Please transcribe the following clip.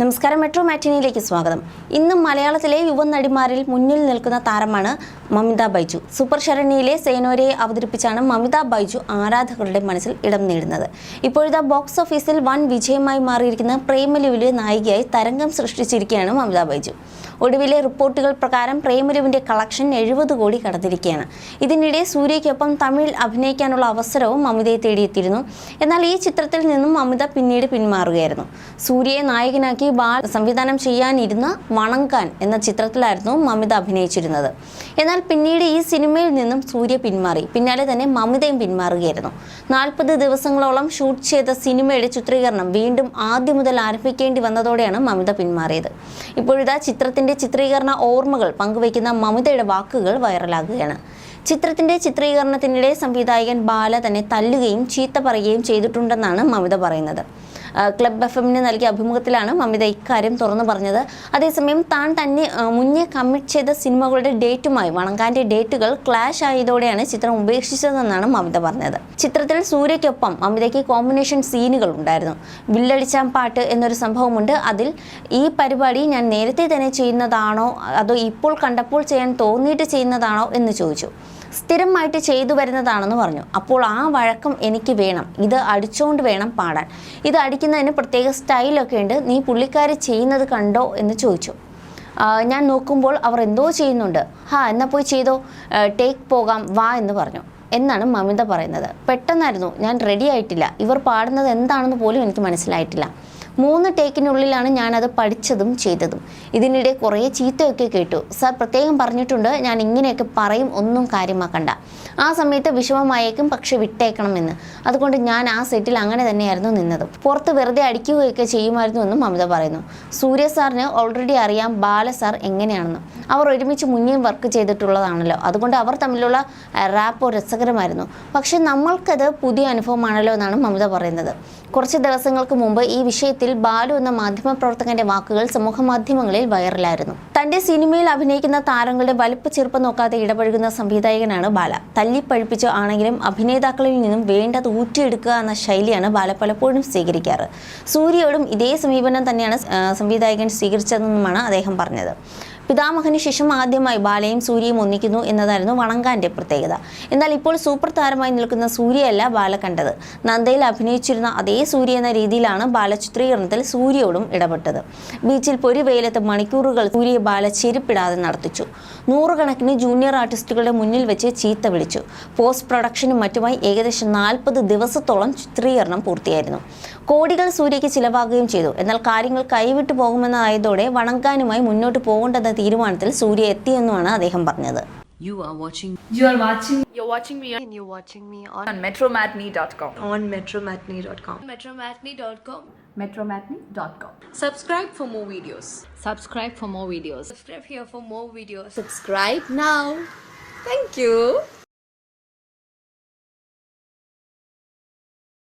നമസ്കാരം മെട്രോ മാറ്റിനിയിലേക്ക് സ്വാഗതം. ഇന്ന് മലയാളത്തിലെ യുവനടിമാരിൽ മുന്നിൽ നിൽക്കുന്ന താരമാണ് മമിത ബൈജു. സൂപ്പർ ശരണിയിലെ സേനോരയെ അവതരിപ്പിച്ചാണ് മമിത ബൈജു ആരാധകരുടെ മനസ്സിൽ ഇടം നേടുന്നത്. ഇപ്പോഴത്തെ ബോക്സ് ഓഫീസിൽ വൻ വിജയമായി മാറിയിരിക്കുന്ന പ്രേമലുവിലെ നായികയായി തരംഗം സൃഷ്ടിച്ചിരിക്കുകയാണ് മമിത ബൈജു. ഒടുവിലെ റിപ്പോർട്ടുകൾ പ്രകാരം പ്രേമലുവിന്റെ കളക്ഷൻ എഴുപത് കോടി കടന്നിരിക്കുകയാണ്. ഇതിനിടെ സൂര്യയ്ക്കൊപ്പം തമിഴിൽ അഭിനയിക്കാനുള്ള അവസരവും മമിതയെ തേടിയെത്തിയിരുന്നു. എന്നാൽ ഈ ചിത്രത്തിൽ നിന്നും മമിത പിന്നീട് പിന്മാറുകയായിരുന്നു. സൂര്യയെ നായകനാക്കി ബാൽ സംവിധാനം ചെയ്യാനിരുന്ന വണങ്കാൻ എന്ന ചിത്രത്തിലായിരുന്നു മമിത അഭിനയിച്ചിരുന്നത്. എന്നാൽ പിന്നീട് ഈ സിനിമയിൽ നിന്നും സൂര്യ പിന്മാറി. പിന്നാലെ തന്നെ മമിതയും പിന്മാറുകയായിരുന്നു. നാൽപ്പത് ദിവസങ്ങളോളം ഷൂട്ട് ചെയ്ത സിനിമയുടെ ചിത്രീകരണം വീണ്ടും ആദ്യം മുതൽ ആരംഭിക്കേണ്ടി വന്നതോടെയാണ് മമിത പിന്മാറിയത്. ഇപ്പോഴിതാ ചിത്രത്തിന്റെ ചിത്രീകരണ ഓർമ്മകൾ പങ്കുവയ്ക്കുന്ന മമിതയുടെ വാക്കുകൾ വൈറലാകുകയാണ്. ചിത്രത്തിന്റെ ചിത്രീകരണത്തിനിടെ സംവിധായകൻ ബാല തന്നെ തല്ലുകയും ചീത്ത പറയുകയും ചെയ്തിട്ടുണ്ടെന്നാണ് മമിത പറയുന്നത്. ക്ലബ് എഫ് എമ്മിന് നൽകിയ അഭിമുഖത്തിലാണ് മമിത ഇക്കാര്യം തുറന്നു പറഞ്ഞത്. അതേസമയം താൻ തന്നെ മുന്നേ കമ്മിറ്റ് ചെയ്ത സിനിമകളുടെ ഡേറ്റുമായി വണങ്കാന്റെ ഡേറ്റുകൾ ക്ലാഷ് ആയതോടെയാണ് ചിത്രം ഉപേക്ഷിച്ചതെന്നാണ് മമിത പറഞ്ഞത്. ചിത്രത്തിൽ സൂര്യയ്ക്കൊപ്പം മമിതയ്ക്ക് കോമ്പിനേഷൻ സീനുകൾ ഉണ്ടായിരുന്നു. വില്ലടിച്ചാൻ പാട്ട് എന്നൊരു സംഭവമുണ്ട്. അതിൽ ഈ പരിപാടി ഞാൻ നേരത്തെ തന്നെ ചെയ്യുന്നതാണോ അതോ ഇപ്പോൾ കണ്ടപ്പോൾ ചെയ്യാൻ തോന്നിയിട്ട് ചെയ്യുന്നതാണോ എന്ന് ചോദിച്ചു. സ്ഥിരമായിട്ട് ചെയ്തു വരുന്നതാണെന്ന് പറഞ്ഞു. അപ്പോൾ ആ വഴക്കം എനിക്ക് വേണം. ഇത് അടിച്ചുകൊണ്ട് വേണം പാടാൻ. ഇത് അടിക്കുന്നതിന് പ്രത്യേക സ്റ്റൈലൊക്കെ ഉണ്ട്. നീ പുള്ളിക്കാരി ചെയ്യുന്നത് കണ്ടോ എന്ന് ചോദിച്ചു. ഞാൻ നോക്കുമ്പോൾ അവർ എന്തോ ചെയ്യുന്നുണ്ട്. ഹാ എന്നാൽ പോയി ചെയ്തോ. ടേക്ക് പോകാം വാ എന്ന് പറഞ്ഞു. എന്നാണ് മമിത പറയുന്നത്. പെട്ടെന്നായിരുന്നു. ഞാൻ റെഡി ആയിട്ടില്ല. ഇവർ പാടുന്നത് എന്താണെന്ന് പോലും എനിക്ക് മനസ്സിലായിട്ടില്ല. മൂന്ന് ടേക്കിനുള്ളിലാണ് ഞാനത് പഠിച്ചതും ചെയ്തതും. ഇതിനിടെ കുറേ ചീത്തയൊക്കെ കേട്ടു. സാർ പ്രത്യേകം പറഞ്ഞിട്ടുണ്ട് ഞാൻ ഇങ്ങനെയൊക്കെ പറയും ഒന്നും കാര്യമാക്കണ്ട. ആ സമയത്ത് വിഷമമായേക്കും പക്ഷെ വിട്ടേക്കണമെന്ന്. അതുകൊണ്ട് ഞാൻ ആ സെറ്റിൽ അങ്ങനെ തന്നെയായിരുന്നു നിന്നത്. പുറത്ത് വെറുതെ അടിക്കുകയൊക്കെ ചെയ്യുമായിരുന്നു എന്നും മമിത പറയുന്നു. സൂര്യ സാറിന് ഓൾറെഡി അറിയാം ബാല സാർ എങ്ങനെയാണെന്ന്. അവർ ഒരുമിച്ച് മുന്നേ വർക്ക് ചെയ്തിട്ടുള്ളതാണല്ലോ. അതുകൊണ്ട് അവർ തമ്മിലുള്ള റാപ്പോ രസകരമായിരുന്നു. പക്ഷെ നമ്മൾക്കത് പുതിയ അനുഭവമാണല്ലോ എന്നാണ് മമിത പറയുന്നത്. കുറച്ച് ദിവസങ്ങൾക്ക് മുമ്പ് ഈ വിഷയത്തിൽ ബാലു എന്ന മാധ്യമപ്രവർത്തകന്റെ വാക്കുകൾ സമൂഹ മാധ്യമങ്ങളിൽ വൈറലായിരുന്നു. തന്റെ സിനിമയിൽ അഭിനയിക്കുന്ന താരങ്ങളുടെ വലിപ്പ ചെറുപ്പം നോക്കാതെ ഇടപഴകുന്ന സംവിധായകനാണ് ബാല. തല്ലിപ്പഴിപ്പിച്ച് ആണെങ്കിലും അഭിനേതാക്കളിൽ നിന്നും വേണ്ടത് ഊറ്റിയെടുക്കുക എന്ന ശൈലിയാണ് ബാല പലപ്പോഴും സ്വീകരിക്കാറ്. സൂര്യയോടും ഇതേ സമീപനം തന്നെയാണ് സംവിധായകൻ സ്വീകരിച്ചതെന്നുമാണ് അദ്ദേഹം പറഞ്ഞത്. പിതാമഹന് ശേഷം ആദ്യമായി ബാലയും സൂര്യയും ഒന്നിക്കുന്നു എന്നതായിരുന്നു വണങ്കാന്റെ പ്രത്യേകത. എന്നാൽ ഇപ്പോൾ സൂപ്പർ താരമായി നിൽക്കുന്ന സൂര്യയല്ല ബാല കണ്ടത്. നന്ദയിൽ അഭിനയിച്ചിരുന്ന അതേ സൂര്യ എന്ന രീതിയിലാണ് ബാല ചിത്രീകരണത്തിൽ സൂര്യയോടും ഇടപെട്ടത്. ബീച്ചിൽ പൊരിവെയിലത്ത് മണിക്കൂറുകൾ സൂര്യ ബാല ചെരുപ്പിടാതെ നടത്തിച്ചു. നൂറുകണക്കിന് ജൂനിയർ ആർട്ടിസ്റ്റുകളുടെ മുന്നിൽ വെച്ച് ചീത്ത വിളിച്ചു. പോസ്റ്റ് പ്രൊഡക്ഷനും മറ്റുമായി ഏകദേശം നാൽപ്പത് ദിവസത്തോളം ചിത്രീകരണം പൂർത്തിയായിരുന്നു. കോടികൾ സൂര്യയ്ക്ക് ചിലവാകുകയും ചെയ്തു. എന്നാൽ കാര്യങ്ങൾ കൈവിട്ടു പോകുമെന്നായതോടെ വണങ്കാനുമായി മുന്നോട്ട് പോകേണ്ടെന്ന തീരുമാനത്തിൽ സൂര്യ എത്തിയെന്നുമാണ് അദ്ദേഹം പറഞ്ഞത് You are watching You are watching You're watching me and you're watching me on, on metromatney.com. on metromatney.com. metromatney.com. metromatney.com. Subscribe for more videos. subscribe for more videos Subscribe here for more videos. Subscribe now. Thank you.